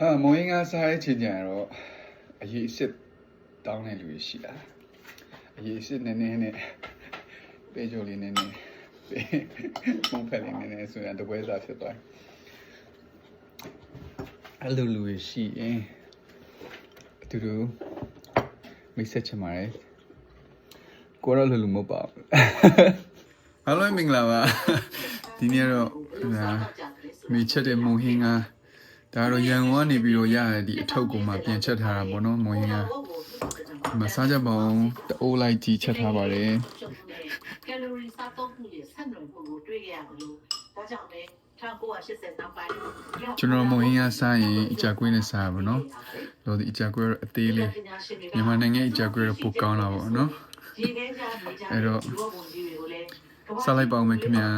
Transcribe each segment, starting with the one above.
ဟာမောင်ရင်ကစားတဲ့ချိန်ကျရင်တော့အရေးအစ်စ်တောင်းတဲ့လူတွေရှိတာအရေးအစ်စ်နည်းနည်းနဲ့ပေကြိုလေးနည်းနည်းပေမုံဖက်လေးနည်းနည်းဆိုရင်တပွဲစားဖြစ်သွားတယ်အဲ့လိုလူတွေရှိရင်အတူတူမိတ်ဆက်ချင်ပါတယ်ကိုရောလူလူမဟုတ်ပါဘူးဟယ်လိုမင်္ဂလာပါဒီနေ့တော့ဟာမိချက်တဲ့မုံဟင်းက ဒါတော့ရန်ကုန်ကနေပြီးတော့ရရတဲ့ဒီအထုပ်ကိုမှပြန်ချက်ထားတာပေါ့နော်မုံဟင်းကဒီမှာစားကြပါအောင်တအိုးလိုက်ကြီးချက်ထားပါတယ်ကယ်လိုရီစားသုံးမှုတွေဆက်နွယ်မှုကိုတွေ့ကြရမလို့ဒါကြောင့်လေ1980နောက်ပိုင်းကျွန်တော်မုံဟင်းကစားရင်အကြကွေးနဲ့စားရပါတော့လို့ဒီအကြကွေးတော့အသေးလေးမြန်မာနိုင်ငံအကြကွေးတော့ပိုကောင်းလာပါတော့နော်ဒီထဲကြနေကြအဲ့တော့ဒီဘဝန်ကြီးတွေကိုလည်းစားလိုက်ပါဦးမယ်ခင်ဗျာ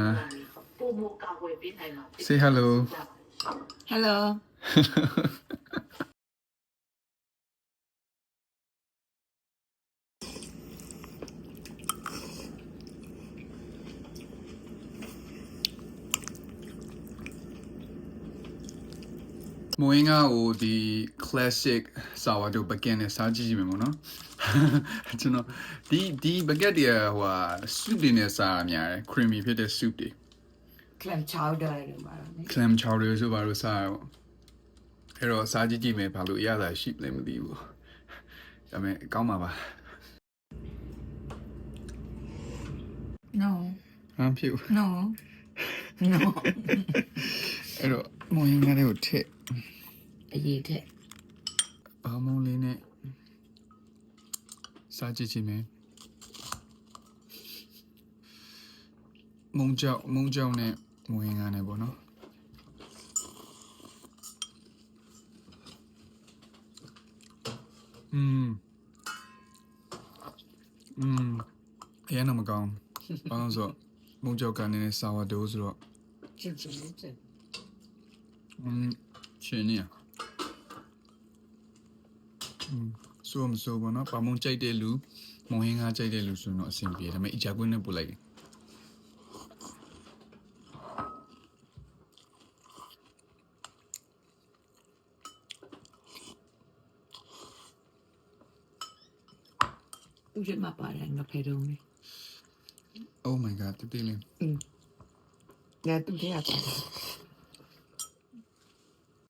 ပုံမကောက်ွယ်ပေးနိုင်မှာ Say hello Hello. မွေးငါကိုဒီ classic sourdough baguette နဲ့စားကြည့်ကြည့်မယ်ပေါ့နော်ကျွန်တော်ဒီဒီ baguette တွေကဟိုဟာ soup တွေနဲ့စားရများတယ် creamy ဖြစ်တဲ့ soup တွေ Clam chowder လို့ပါတော့နိ clam chowder ဆိုပါလို့စားရပေါ့အဲ့တော့စားကြည့်ကြည့်မယ်ဘာလို့အရသာရှိလဲမသိဘူးဒါပေမဲ့ကောင်းပါပါ No. ဟမ်ဖြစ် No. No. အဲ့တော့မွေးငါတွေကိုထည့်အရေးတဲ့ဘာမုံလေးနဲ့စားကြည့်ကြည့်မယ်မုံကြောက်မုံကြောက်နဲ့ မွေးငါနဲ့ပေါ့နော်อืมอืมအရင်တော့မကောင်းဘာလို့လဲဆိုတော့မုံကြောက်ကနည်းနည်းဆာဝါဒိုးဆိုတော့ ချစ်ချစ်ချစ် อืมရှင်နေရอืมဆိုမဆိုဘောနော်ပါမုံကြိုက်တဲ့လူမုံဟင်းကားကြိုက်တဲ့လူဆိုတော့အဆင်ပြေဒါပေမဲ့အကြကွင်းနဲ့ပို့လိုက်တယ် သူရမပါတယ်ငါဖဲတော့နေ Oh my god တတိလေးငါသူထဲရပါတယ်